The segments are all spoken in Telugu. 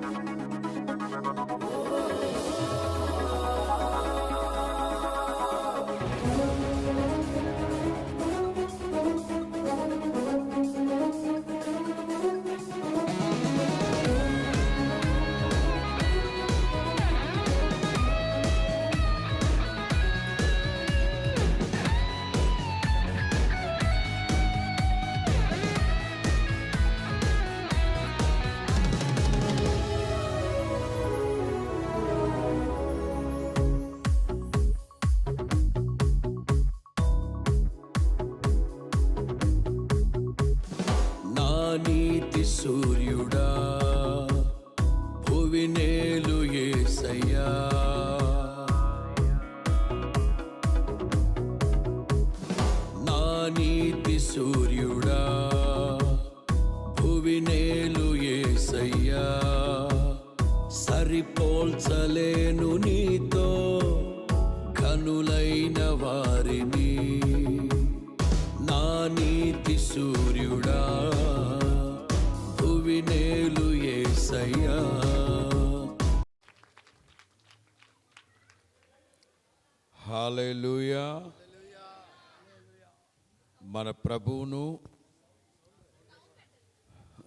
నా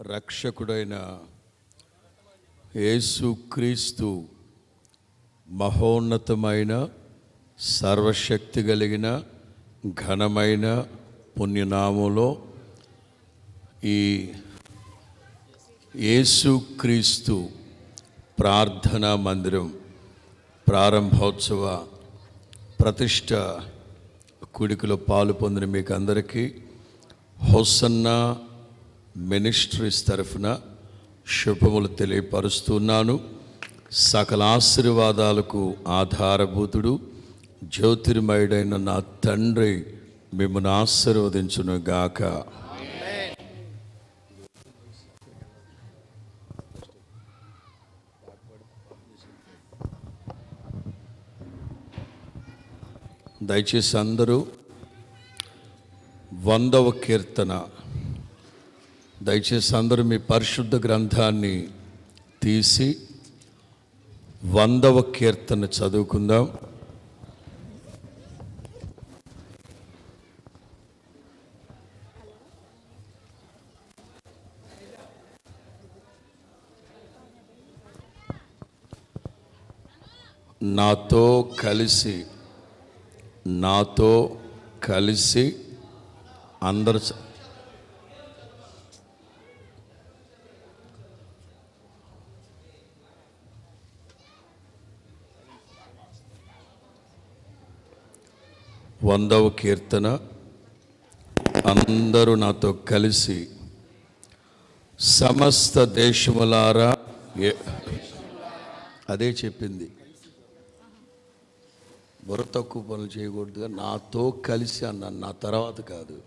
రక్షకుడైన యేసుక్రీస్తు మహోన్నతమైన సర్వశక్తి కలిగిన ఘనమైన పుణ్యనామంలో ఈ యేసుక్రీస్తు ప్రార్థనా మందిరం ప్రారంభోత్సవ ప్రతిష్ట కుడికలో పాలు పొందిన మీకు అందరికీ హోసన్నా మినిస్ట్రీస్ తరఫున శుభములు తెలియపరుస్తున్నాను సకల ఆశీర్వాదాలకు ఆధారభూతుడు జ్యోతిర్మయుడైన నా తండ్రి మిమ్మల్ని ఆశీర్వదించును గాక. దయచేసి అందరూ వందవ కీర్తన దయచేసి అందరూ మీ పరిశుద్ధ గ్రంథాన్ని తీసి వందవ కీర్తన చదువుకుందాం. నాతో కలిసి నాతో కలిసి అందరు వందవ కీర్తన. అందరూ నాతో కలిసి సమస్త దేశములారా అదే చెప్పింది. బుర్ర తక్కువ పనులు చేయకూడదుగా నాతో కలిసి అన్నాను నా తర్వాత కాదు.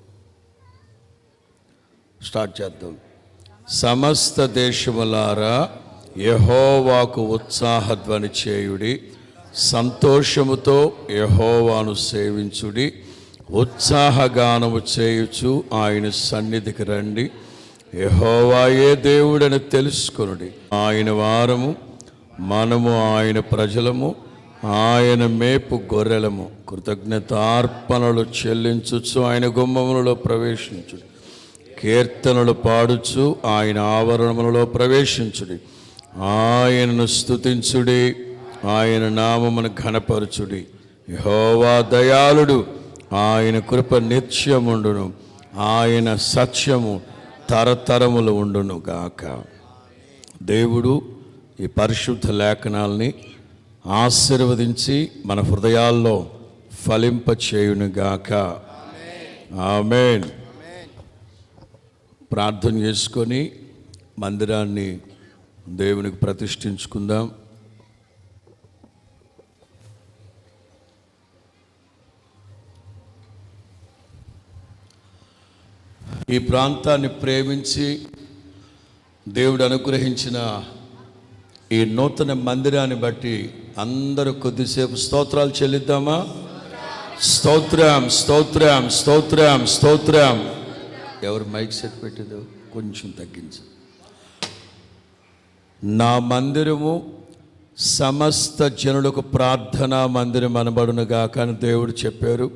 స్టార్ట్ చేద్దాం. సమస్త దేశములారా యహోవాకు ఉత్సాహధ్వని చేయుడి. సంతోషముతో యహోవాను సేవించుడి ఉత్సాహగానము చేయుచు ఆయన సన్నిధికి రండి. యహోవాయే దేవుడని తెలుసుకొనుడి. ఆయన వారము మనము ఆయన ప్రజలము ఆయన మేపు గొర్రెలము. కృతజ్ఞతార్పణలు చెల్లించుచు ఆయన గుమ్మములలో ప్రవేశించుడి. కీర్తనలు పాడుచు ఆయన ఆవరణములలో ప్రవేశించుడి. ఆయనను స్తుతించుడి. ఆయన నామమును ఘనపరచుడి. యహోవా దయాళుడు ఆయన కృప నిత్యముండును. ఆయన సత్యము తరతరములు ఉండును గాక. దేవుడు ఈ పరిశుద్ధ లేఖనాల్ని ఆశీర్వదించి మన హృదయాల్లో ఫలింపచేయునుగాక ఆమెన్. ప్రార్థన చేసుకొని మందిరాన్ని దేవునికి ప్రతిష్ఠించుకుందాం. ఈ ప్రాంతాన్ని ప్రేమించి దేవుడు అనుగ్రహించిన ఈ నూతన మందిరాన్ని బట్టి అందరూ కొద్దిసేపు స్తోత్రాలు చెల్లిద్దామా? స్తోత్రం స్తోత్రం స్తోత్రం స్తోత్రం. ఎవరు మైక్ సెట్ పెట్టేదో కొంచెం తగ్గించు. నా మందిరము సమస్త జనులకు ప్రార్థనా మందిరం అనబడునుగా కానీ దేవుడు చెప్పారు.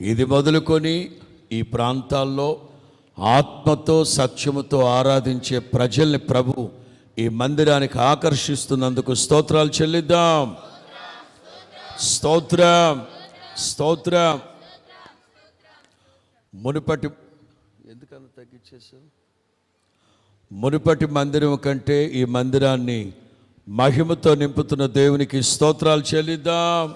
ఇది మొదలుకొని ఈ ప్రాంతాల్లో ఆత్మతో సత్యముతో ఆరాధించే ప్రజల్ని ప్రభు ఈ మందిరానికి ఆకర్షిస్తున్నందుకు స్తోత్రాలు చెల్లిద్దాం. స్తోత్రం స్తోత్రం. మునుపటి ఎందుకన్నా తగ్గించేసావు మునుపటి మందిరం కంటే ఈ మందిరాన్ని మహిమతో నింపుతున్న దేవునికి స్తోత్రాలు చెల్లిద్దాం.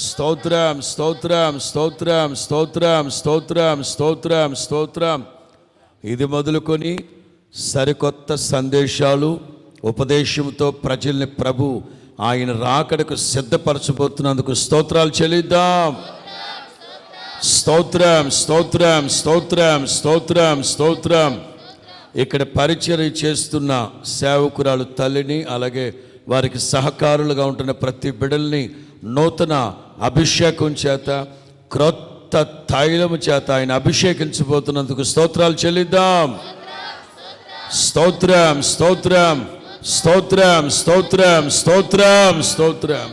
స్తోత్రం స్తోత్రం స్తోత్రం స్తోత్రం స్తోత్రం స్తోత్రం స్తోత్రం. ఇది మొదలుకొని సరికొత్త సందేశాలు ఉపదేశంతో ప్రజల్ని ప్రభు ఆయన రాకడకు సిద్ధపరచబోతున్నందుకు స్తోత్రాలు చెల్లిద్దాం. స్తోత్రం స్తోత్రం స్తోత్రం స్తోత్రం స్తోత్రం. ఇక్కడ పరిచర్య చేస్తున్న సేవకురాలు తల్లిని అలాగే వారికి సహకారులుగా ఉంటున్న ప్రతి బిడల్ని నూతన అభిషేకం చేత క్రొత్త తైలము చేత ఆయన అభిషేకించబోతున్నందుకు స్తోత్రాలు చెల్లిద్దాం. స్తోత్రం స్తోత్రం స్తోత్రం స్తోత్రం స్తోత్రం స్తోత్రం.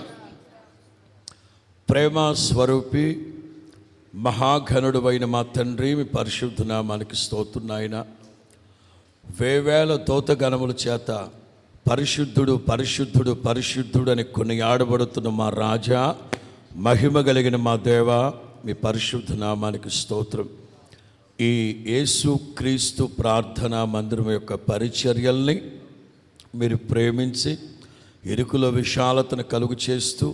ప్రేమ స్వరూపి మహాఘనుడు అయిన మా తండ్రి మీ పరిశుద్ధ నామానికి స్తోత్రునాయన వేవేల దోతగణముల చేత పరిశుద్ధుడు పరిశుద్ధుడు పరిశుద్ధుడు అని కొన్ని ఆడబడుతున్న మా రాజా మహిమ కలిగిన మా దేవ మీ పరిశుద్ధ నామానికి స్తోత్రం. ఈ యేసు క్రీస్తు ప్రార్థనా మందిరం యొక్క పరిచర్యల్ని మీరు ప్రేమించి ఇరుకుల విశాలతను కలుగు చేస్తూ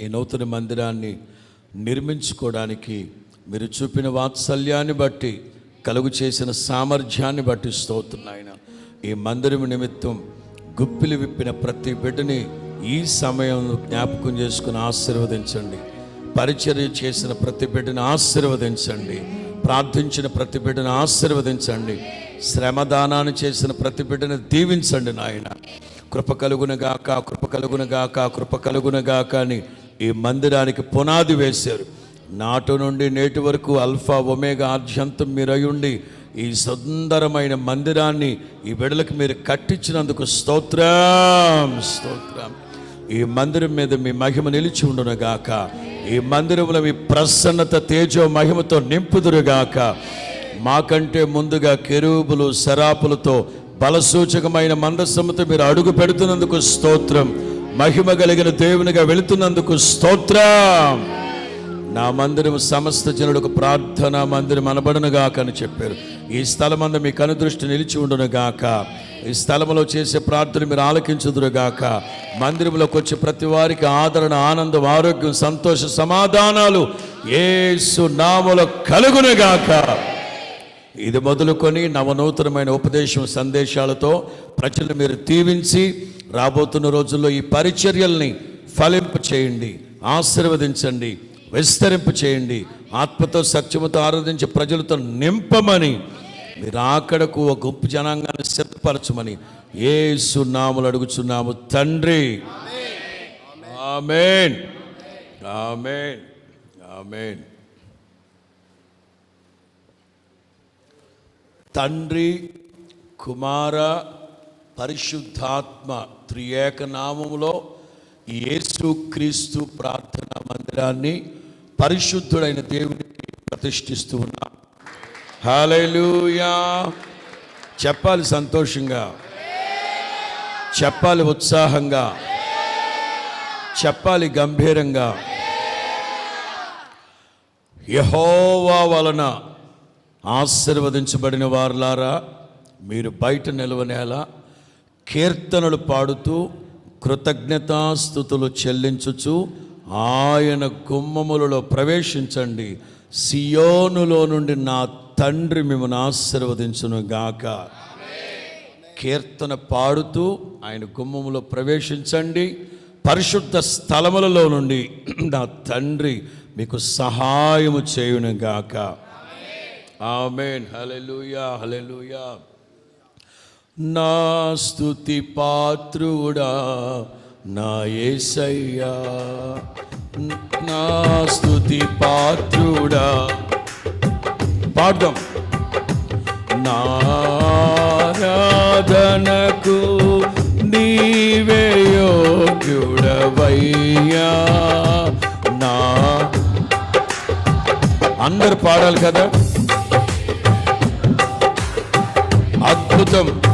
ఈ నూతన మందిరాన్ని నిర్మించుకోవడానికి మీరు చూపిన వాత్సల్యాన్ని బట్టి కలుగు చేసిన సామర్థ్యాన్ని బట్టి స్తోత్రున్నాయన ఈ మందిరం నిమిత్తం గుప్పిలి విప్పిన ప్రతి బిడ్డని ఈ సమయం జ్ఞాపకం చేసుకుని ఆశీర్వదించండి. పరిచర్య చేసిన ప్రతి బిడ్డను ఆశీర్వదించండి. ప్రార్థించిన ప్రతి బిడ్డను ఆశీర్వదించండి. శ్రమదానాన్ని చేసిన ప్రతి బిడ్డను దీవించండి నాయన. కృప కలుగునగాక కృప కలుగునగాక కృప కలుగునగాక అని ఈ మందిరానికి పునాది వేశారు. నాటు నుండి నేటి వరకు అల్ఫా ఒమేగా ఆద్యంతం మీరయుండి ఈ సుందరమైన మందిరాన్ని ఈ బిడలకు మీరు కట్టించినందుకు స్తోత్రం స్తోత్రం. ఈ మందిరం మీద మీ మహిమ నిలిచి ఉండునుగాక ఈ మందిరంలో మీ ప్రసన్నత తేజో మహిమతో నింపుదురుగాక మాకంటే ముందుగా కెరూబులు శరాపులతో బలసూచకమైన మందస్సముతో మీరు అడుగు పెడుతున్నందుకు స్తోత్రం. మహిమ కలిగిన దేవునిగా వెళుతున్నందుకు స్తోత్రం. నా మందిరం సమస్త జనులకు ప్రార్థన మందిరం అనబడనుగాక అని చెప్పారు. ఈ స్థలమందు మీ కనుదృష్టి నిలిచి ఉండునుగాక. ఈ స్థలంలో చేసే ప్రార్థన మీరు ఆలకించుదురుగాక. మందిరంలోకి వచ్చి ప్రతి వారికి ఆదరణ ఆనందం ఆరోగ్యం సంతోష సమాధానాలు ఏసు నామలో కలుగునుగాక. ఇది మొదలుకొని నవనూతనమైన ఉపదేశం సందేశాలతో ప్రజలు మీరు దీవించి రాబోతున్న రోజుల్లో ఈ పరిచర్యల్ని ఫలింపు చేయండి ఆశీర్వదించండి. విస్తరింపు చేయండి. ఆత్మతో సత్యముతో ఆరాధించే ప్రజలతో నింపమని మీరు అక్కడకు ఒక గొప్ప జనాంగాన్ని సిద్ధపరచమని ఏ సున్నాములు అడుగుచున్నాము. తండ్రి. ఆమెన్. ఆమెన్. ఆమెన్. తండ్రి కుమార పరిశుద్ధాత్మ త్రియేక నామములో యేసు క్రీస్తు ప్రార్థనా మందిరాన్ని పరిశుద్ధుడైన దేవునికి ప్రతిష్ఠిస్తూ ఉన్నాం. హాలూయా చెప్పాలి సంతోషంగా. చెప్పాలి ఉత్సాహంగా. చెప్పాలి గంభీరంగా. యహోవా వలన ఆశీర్వదించబడిన వారులారా మీరు బయట నిలవనేలా కీర్తనలు పాడుతూ కృతజ్ఞతాస్థుతులు చెల్లించుచు ఆయన గుమ్మములలో ప్రవేశించండి. సియోనులో నుండి నా తండ్రి మిమ్మల్ని ఆశీర్వదించును గాక. కీర్తన పాడుతూ ఆయన గుమ్మములో ప్రవేశించండి. పరిశుద్ధ స్థలములలో నుండి నా తండ్రి మీకు సహాయము చేయును గాక. ఆమెన్. హలెలుయా హలెలుయా నా స్తుతి పాత్రుడా నా ఏసయ్యా నా స్తుతి పాత్రుడా. పాడదాం. నారాధనకు నీవే యోగ్యుడవయ్యా. నా అందరు పాడాలి కదా? అద్భుతం.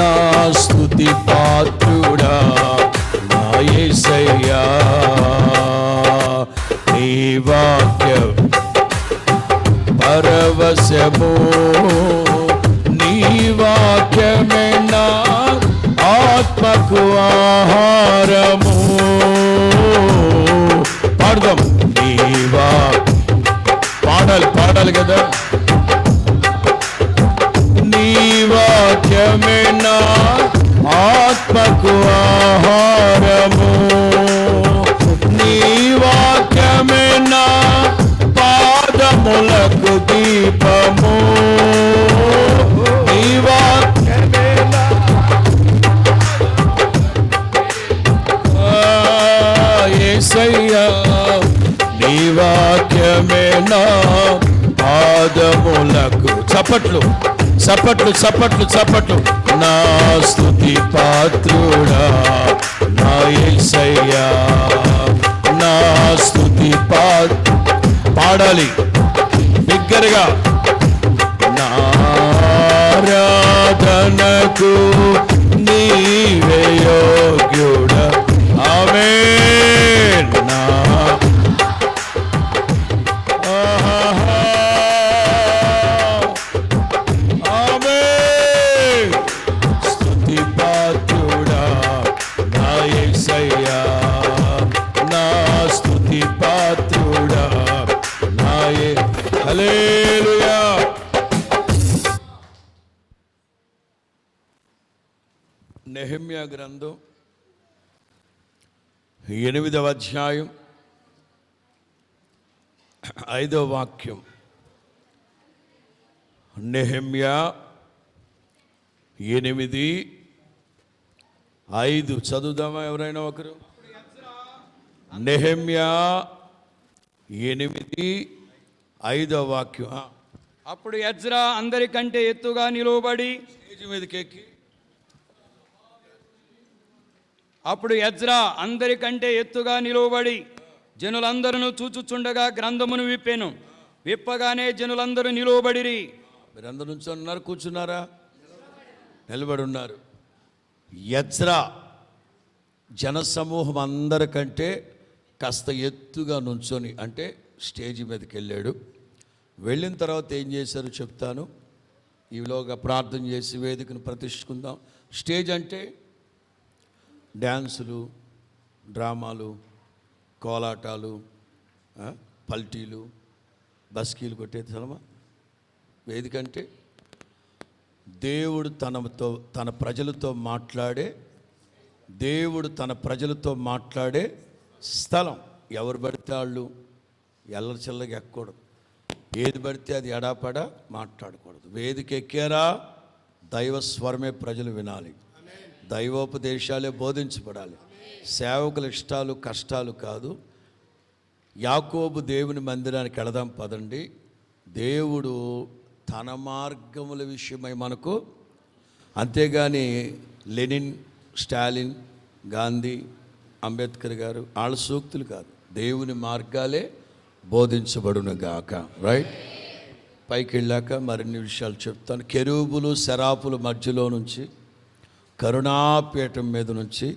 నా స్థుతి పాత్రుడా నా ఏసయ్యా. నీ వాక్యం పరవశము నీ వాక్యమే నా ఆత్మకు ఆహారము. పాడదాం. నీ వా పాడాలి పాడాలి కదా. వాక్యమే నా ఆత్మకు ఆహారము. నీ వాక్యమే నా పాదములకు దీపము. నీ వాక్యమే నా నీ వాక్యమే నా పాదములకు చప్పట్లు. చప్పట్లు చప్పట్లు చప్పట్లు. నా స్తుతి పాత్రుడా నా ఏసయ్యా. నా స్తుతి పా పాడాలి. దగ్గరగా నారాధనకు నీవే యోగ్యుడా. నెహమ్యా గ్రంథం ఎనిమిదవ అధ్యాయం ఐదవ వాక్యం. నెహమ్యా ఎనిమిది ఐదు. చదువుదామా ఎవరైనా ఒకరు? నెహమ్యా ఎనిమిది ఐదవ వాక్యం. అప్పుడు ఎజ్రా అందరికంటే ఎత్తుగా నిలువబడి స్టేజ్ మీదకి ఎక్కి. అప్పుడు ఎజ్రా అందరికంటే ఎత్తుగా నిలువబడి జనులందరూ చూచుచుండగా గ్రంథమును విప్పాను. విప్పగానే జనులందరూ నిలువబడిరి. మీరందరూ నుంచి ఉన్నారు కూర్చున్నారా? నిలబడి ఉన్నారు యజ్రా జనసమూహం అందరికంటే కాస్త ఎత్తుగా నుంచొని అంటే స్టేజ్ మీదకి వెళ్ళాడు వెళ్ళిన తర్వాత ఏం చేశారు చెప్తాను. ఈలోగా ప్రార్థన చేసి వేదికను ప్రతిష్ఠించుకుందాం. స్టేజ్ అంటే డ్యాన్సులు డ్రామాలు కోలాటాలు పల్టీలు బస్కీలు కొట్టేది సలమా వేదిక అంటే దేవుడు తనతో తన ప్రజలతో మాట్లాడే దేవుడు తన ప్రజలతో మాట్లాడే స్థలం. ఎవరు పడితే వాళ్ళు ఎల్లచల్లగా ఎక్కకూడదు. ఏది పడితే అది ఎడాపడా మాట్లాడకూడదు. వేదిక ఎక్కారా? దైవ స్వరమే ప్రజలు వినాలి. దైవోపదేశాలే బోధించబడాలి. సేవకుల ఇష్టాలు కష్టాలు కాదు. యాకోబు దేవుని మందిరానికి వెళదాం పదండి. దేవుడు తన మార్గముల విషయమై మనకు అంతేగాని లెనిన్ స్టాలిన్ గాంధీ అంబేద్కర్ గారు వాళ్ళ సూక్తులు కాదు. దేవుని మార్గాలే బోధించబడును గాక రైట్? పైకి వెళ్ళాక మరిన్ని విషయాలు చెప్తాను. కెరూబులు శరాపుల మధ్యలో నుంచి కరుణాపీఠం మీద నుంచి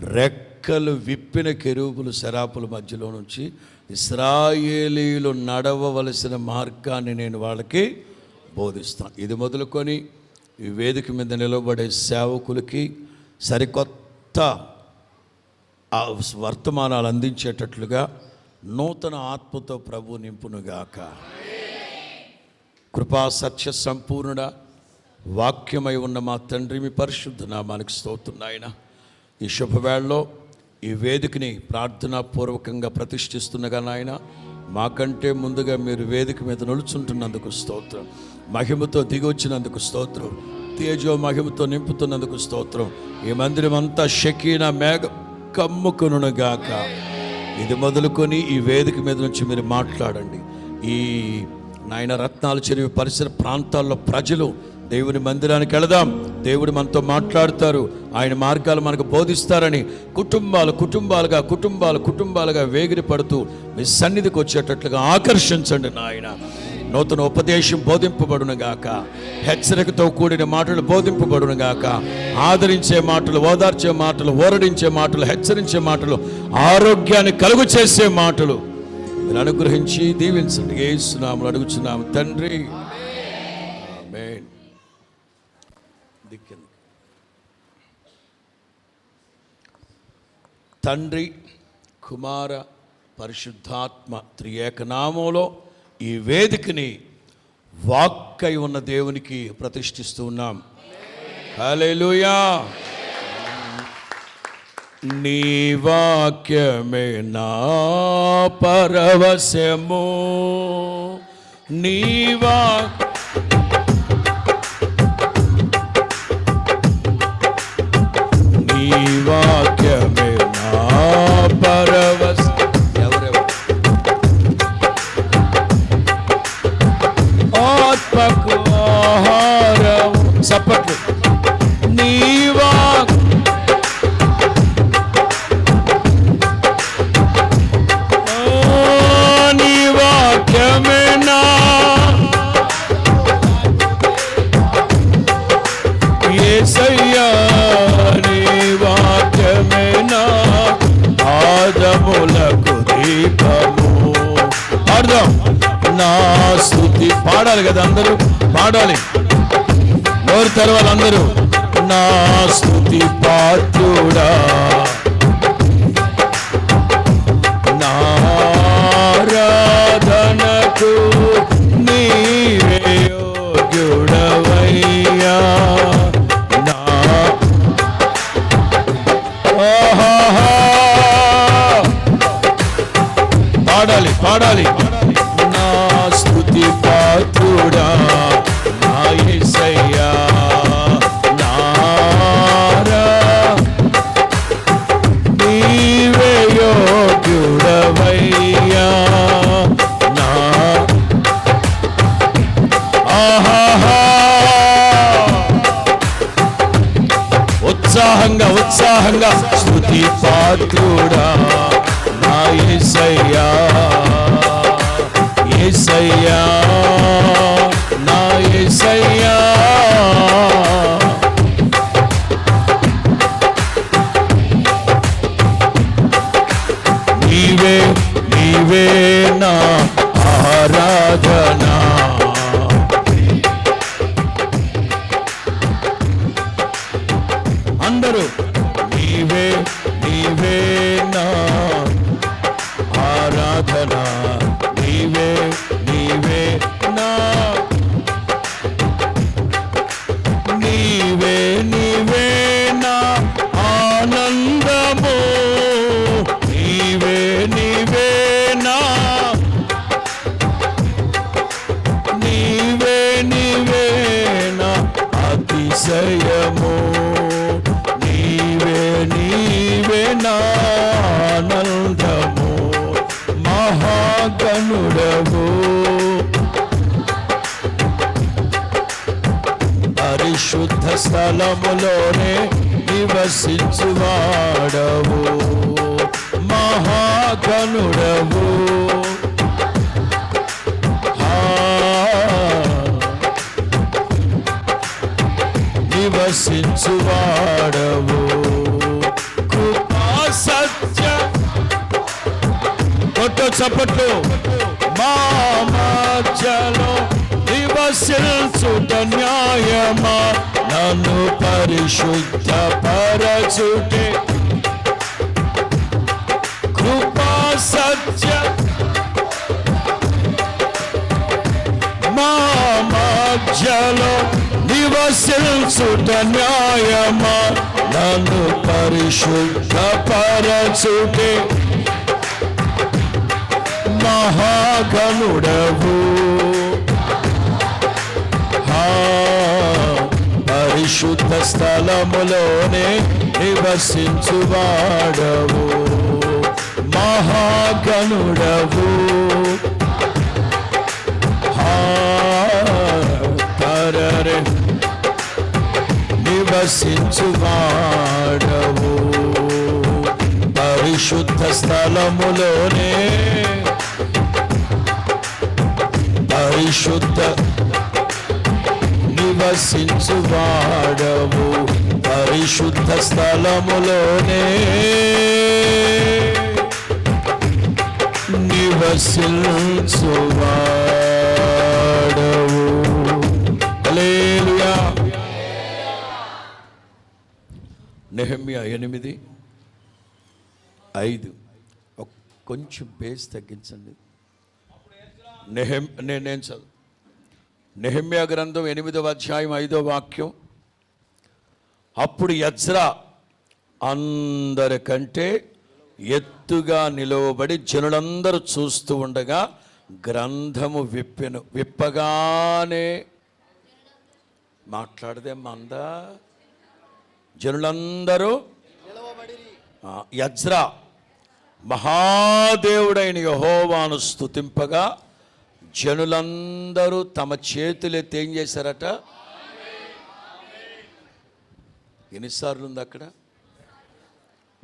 రెక్కలు విప్పిన కెరూపులు శరాపుల మధ్యలో నుంచి ఇస్రాయేలీలు నడవవలసిన మార్గాన్ని నేను వాళ్ళకి బోధిస్తాను ఇది మొదలుకొని ఈ వేదిక మీద నిలబడే సేవకులకి సరికొత్త వర్తమానాలు అందించేటట్లుగా నూతన ఆత్మతో ప్రభు నింపునుగాక. కృపా సత్య సంపూర్ణుడా వాక్యమై ఉన్న మా తండ్రి మీ పరిశుద్ధ నామానికి స్తోతున్నాయన ఈ శుభవేళలో ఈ వేదికని ప్రార్థనాపూర్వకంగా ప్రతిష్ఠిస్తుండగా నాయన మాకంటే ముందుగా మీరు వేదిక మీద నిలుచుంటున్నందుకు స్తోత్రం. మహిమతో దిగొచ్చినందుకు స్తోత్రం. తేజో మహిమతో నింపుతున్నందుకు స్తోత్రం. ఈ మందిరం అంతా షకీన మేఘ కమ్ముకునుగాక ఇది మొదలుకొని ఈ వేదిక మీద నుంచి మీరు మాట్లాడండి. ఈ నాయన రత్నాలు చెరివి పరిసర ప్రాంతాల్లో ప్రజలు దేవుని మందిరానికి వెళదాం. దేవుడు మనతో మాట్లాడతారు. ఆయన మార్గాలు మనకు బోధిస్తారని కుటుంబాలు కుటుంబాలుగా కుటుంబాలు కుటుంబాలుగా వేగిరి పడుతూ మీ సన్నిధికి వచ్చేటట్లుగా ఆకర్షించండి నాయన. నూతన ఉపదేశం బోధింపబడునుగాక హెచ్చరికతో కూడిన మాటలు బోధింపబడునుగాక ఆదరించే మాటలు ఓదార్చే మాటలు ఓరడించే మాటలు హెచ్చరించే మాటలు ఆరోగ్యాన్ని కలుగు చేసే మాటలు. మీరు అనుగ్రహించి దీవించండి. ఏసునాములు అడుగుచున్నాము. తండ్రి ఆమేన్. దిక్కెందుకు? తండ్రి కుమార పరిశుద్ధాత్మ త్రియేకనామంలో ఈ వేదికని వాక్కై ఉన్న దేవునికి ప్రతిష్ఠిస్తూ ఉన్నాం. హలేలుయా నీ వాక్యమే నా పరవశము. నీ వా నీ వాక్ నీవే నా ఆరాధనా. మహాగణుడవు పరిశుద్ధ స్థలములోనే నివసించువాడవు. మహాగనుడవు. ఆ నివసించువాడవు. చప్పట్లు. మా మధ్యలో నివసించుట న్యాయమా? నన్ను పరిశుద్ధ పరచుటే కృపా సత్య. మా మధ్యలో నివసించుట న్యాయమా? నన్ను పరిశుద్ధ పరచుటే మహాగణుడవు. పరిశుద్ధ స్థలములోనే నివసించువాడవు. మహాగణుడవు. హా, నివసించువాడవు. పరిశుద్ధ స్థలములోనే పరిశుద్ధ నివసించువాడవు పరిశుద్ధ స్థలములోనే. నివసించువాడవు. హల్లెలూయా. నెహమ్యా ఎనిమిది ఐదు. కొంచెం బేస్ తగ్గించండి. నెహెమ్ నేను నేను చదువు. నెహమ్యా గ్రంథం ఎనిమిదవ అధ్యాయం ఐదో వాక్యం. అప్పుడు యజ్రా అందరికంటే ఎత్తుగా నిలవబడి జనులందరూ చూస్తూ ఉండగా గ్రంథము విప్పెను విప్పగానే మాట్లాడదే మంద. జనులందరూ యజ్రా మహాదేవుడైన యహోవాను స్తుతింపగా జనులందరూ తమ చేతులెత్తి ఏం చేశారట? ఎన్నిసార్లు ఉంది అక్కడ?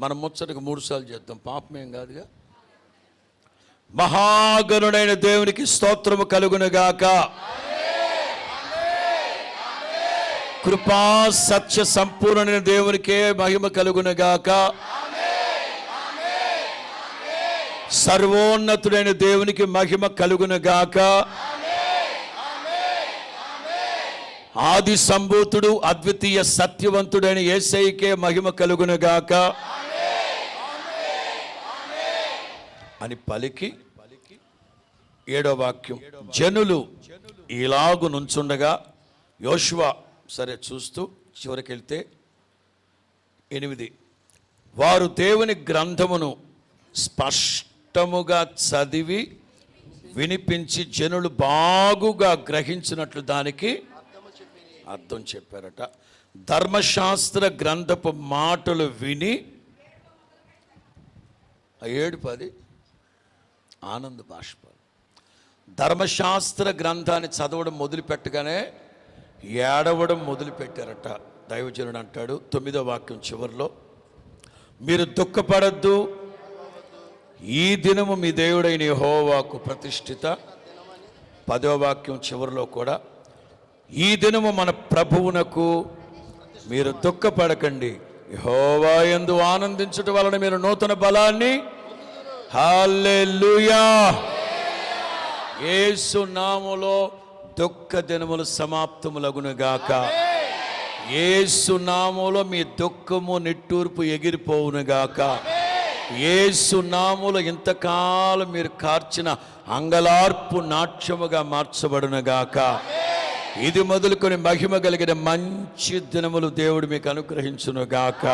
మనం ముచ్చటకు మూడు సార్లు చేద్దాం. పాపమేం కాదుగా? మహాగణుడైన దేవునికి స్తోత్రము కలుగునుగాక. కృపా సత్య సంపూర్ణమైన దేవునికే మహిమ కలుగునుగాక. సర్వోన్నతుడైన దేవునికి మహిమ కలుగునుగాక ఆది సంభూతుడు అద్వితీయ సత్యవంతుడైన ఏసైకే మహిమ కలుగునుగాక అని పలికి ఏడో వాక్యం. జనులు ఇలాగు నుంచుండగా యోశువ సరే చూస్తూ చివరికి వెళ్తే ఎనిమిది. వారు దేవుని గ్రంథమును స్పష్టముగా చదివి వినిపించి జనులు బాగుగా గ్రహించినట్లు దానికి అర్థం చెప్పారట. ధర్మశాస్త్ర గ్రంథపు మాటలు విని ఏడు పది ఆనంద బాష్పాలు. ధర్మశాస్త్ర గ్రంథాన్ని చదవడం మొదలుపెట్టగానే ఏడవడం మొదలుపెట్టారట. దైవజనుడు అంటాడు తొమ్మిదో వాక్యం చివరిలో మీరు దుఃఖపడద్దు ఈ దినము మీ దేవుడైన హోవాకు ప్రతిష్ఠిత. పదో వాక్యం చివరిలో కూడా ఈ దినము మన ప్రభువునకు మీరు దుఃఖపడకండి. హోవా ఎందు ఆనందించటం వలన మీరు నూతన బలాన్ని హల్లెలూయా. యేసు నామములో దుఃఖ దినములు సమాప్తములగునుగాక యేసు నామములో మీ దుఃఖము నిట్టూర్పు ఎగిరిపోవునుగాక ఏసు నాములు ఇంతకాలం మీరు కార్చిన అంగలార్పు నాట్యముగా మార్చబడునగాక ఇది మొదలుకొని మహిమ కలిగిన మంచి దినములు దేవుడు మీకు అనుగ్రహించునుగాక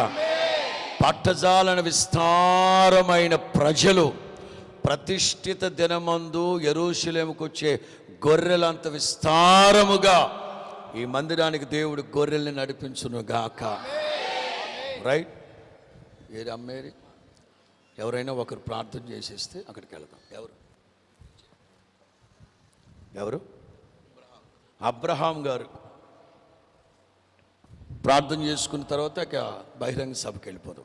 పట్టజాలన విస్తారమైన ప్రజలు ప్రతిష్ఠిత దినమందు ఎరుషలేముకు వచ్చే గొర్రెలంత విస్తారముగా ఈ మందిరానికి దేవుడు గొర్రెల్ని నడిపించును గాక. రైట్ ఏది అమ్మేరి ఎవరైనా ఒకరు ప్రార్థన చేసేస్తే అక్కడికి వెళదాం ఎవరు? ఎవరు? అబ్రహాం గారు. ప్రార్థన చేసుకున్న తర్వాత ఇక బహిరంగ సభకి వెళ్ళిపోదాం.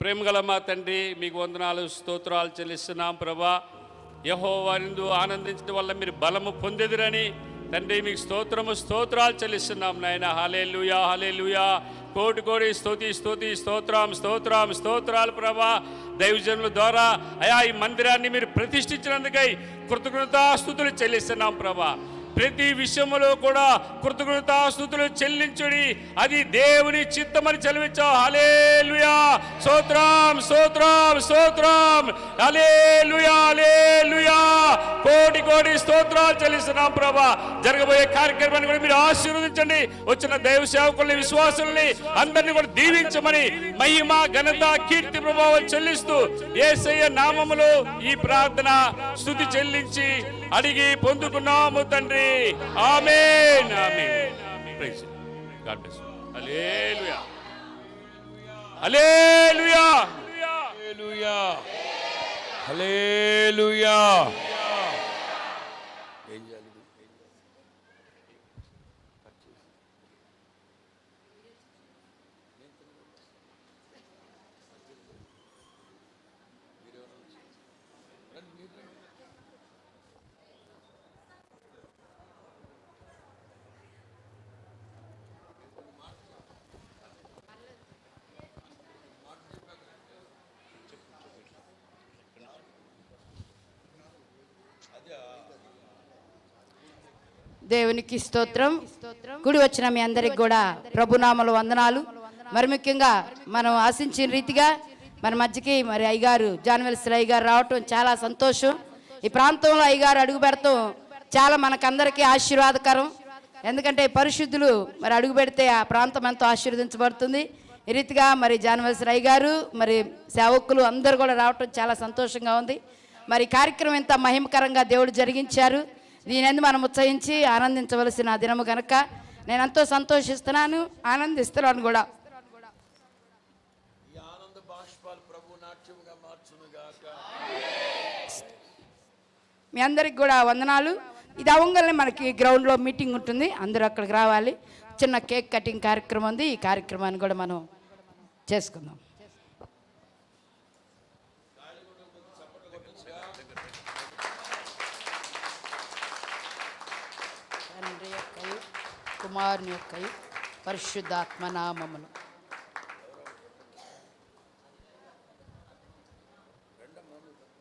ప్రేమగల మా తండ్రి మీకు వందనాలు స్తోత్రాలు చెల్లిస్తున్నాం ప్రభా. యహో వారిందు ఆనందించడం వల్ల మీరు బలము పొందేదిరని తండ్రి మీకు స్తోత్రము స్తోత్రాలు చెల్లిస్తున్నాం నాయన. హలే లూయా హలే లూయా కోటి కోటి స్తోతి స్తోతి స్తోత్రం స్తోత్రం స్తోత్రాలు ప్రభా. దైవజనుల ద్వారా అయా ఈ మందిరాన్ని మీరు ప్రతిష్ఠించినందుకై కృతజ్ఞతాస్తుతులు చెల్లిస్తున్నాం ప్రభా. ప్రతి విషయంలో కూడా కృతజ్ఞతాస్థుతులు చెల్లించుడి. అది దేవుని చిత్తమని చెల్లించావు హలేలుయా సోత్రం సోత్రం సోత్రం హలేలుయా హలేలుయా కోటి కోటి స్తోత్రాలు చెల్లిస్తున్నాం ప్రభా. జరగబోయే కార్యక్రమాన్ని కూడా మీరు ఆశీర్వదించండి. వచ్చిన దైవ సేవకుల్ని విశ్వాసుల్ని అందరినీ కూడా దీవించమని మహిమ ఘనత కీర్తి ప్రభావం చెల్లిస్తూ ఏసయ్య నామములో ఈ ప్రార్థన స్థుతి చెల్లించి అడిగి పొందుకున్నాము తండ్రి. Amen. Amen. Amen. Praise it. God bless you. Hallelujah. Hallelujah. Hallelujah. Hallelujah. దేవునికి స్తోత్రం. గుడి వచ్చిన మీ అందరికి కూడా ప్రభునామల వందనాలు. మరి ముఖ్యంగా మనం ఆశించిన రీతిగా మన మధ్యకి మరి అయ్యగారు జాన్వెల్స్ అయ్యగారు రావటం చాలా సంతోషం. ఈ ప్రాంతంలో అయ్యగారు అడుగు పెడతాం. చాలా మనకందరికీ ఆశీర్వాదకరం. ఎందుకంటే పరిశుద్ధులు మరి అడుగు పెడితే ఆ ప్రాంతం ఎంతో ఆశీర్వదించబడుతుంది. ఈ రీతిగా మరి జానవల్స్ రాయ్ గారు మరి సేవకులు అందరు కూడా రావటం చాలా సంతోషంగా ఉంది. మరి కార్యక్రమం ఇంత మహిమకరంగా దేవుడు జరిగించారు. దీనిందు మనం ఉత్సహించి ఆనందించవలసిన దినము కనుక నేను ఎంతో సంతోషిస్తున్నాను ఆనందిస్తున్నాను కూడా. మీ అందరికి కూడా వందనాలు. ఇది అవంగానే మనకి గ్రౌండ్లో మీటింగ్ ఉంటుంది అందరూ అక్కడికి రావాలి. చిన్న కేక్ కటింగ్ కార్యక్రమం ఉంది ఈ కార్యక్రమాన్ని కూడా మనం చేసుకుందాం తండ్రి యొక్కయు కుమారుని యొక్కయు పరిశుద్ధాత్మ నామములు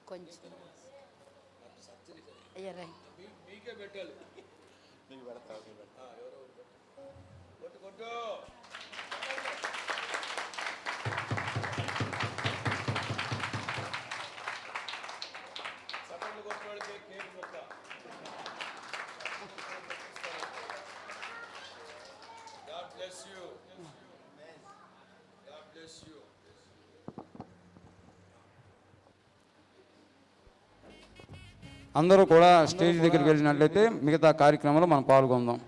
కొంచెం. అయ్యా రైట్ మీకే పెట్టాలి. అందరూ కూడా స్టేజ్ దగ్గరికి వెళ్ళినట్లయితే మిగతా కార్యక్రమంలో మనం పాల్గొందాం.